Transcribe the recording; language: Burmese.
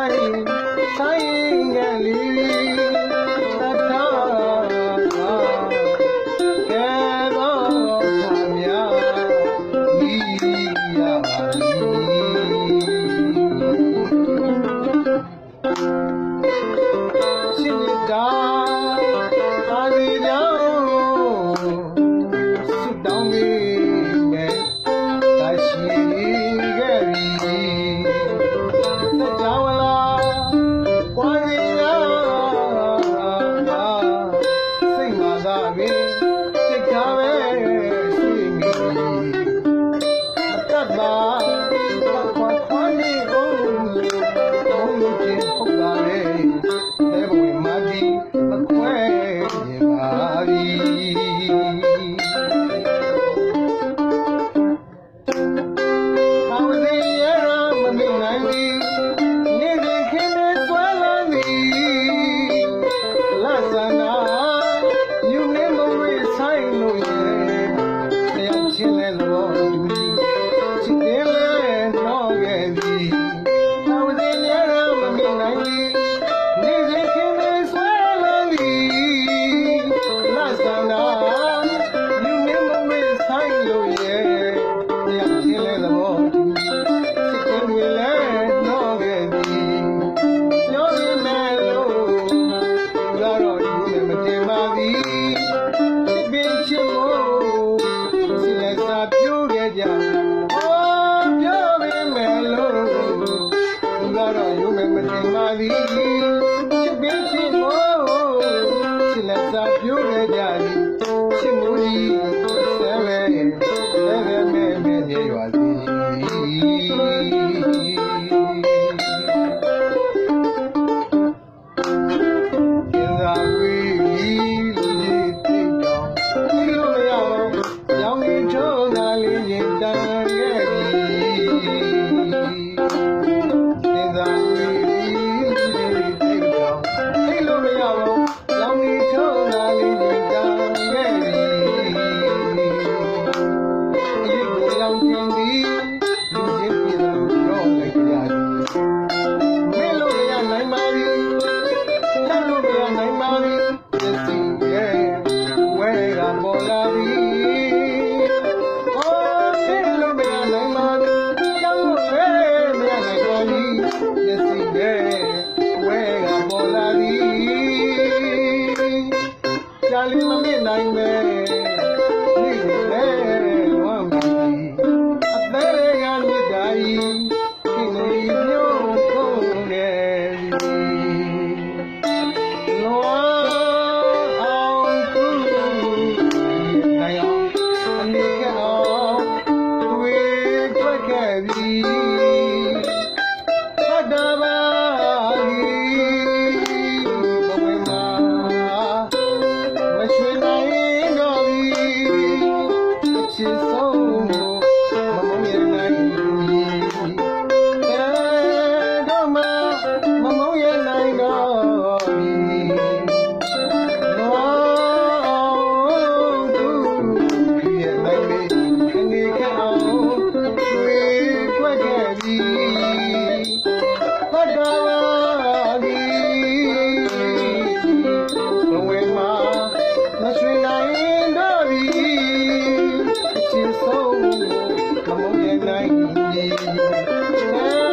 தாய் தாயங்களில் သာခွန်ခွန်လေးကိုဘုံလူချင်းဟုတ်ပါလေလဲဘဝမှာဒီမခွဲရပါပြီဆိုင်လို့ရတရားချင်းလဲလို့ you did, yeah. ရှာလီမမေ့နိုင်ပဲ vai comigo.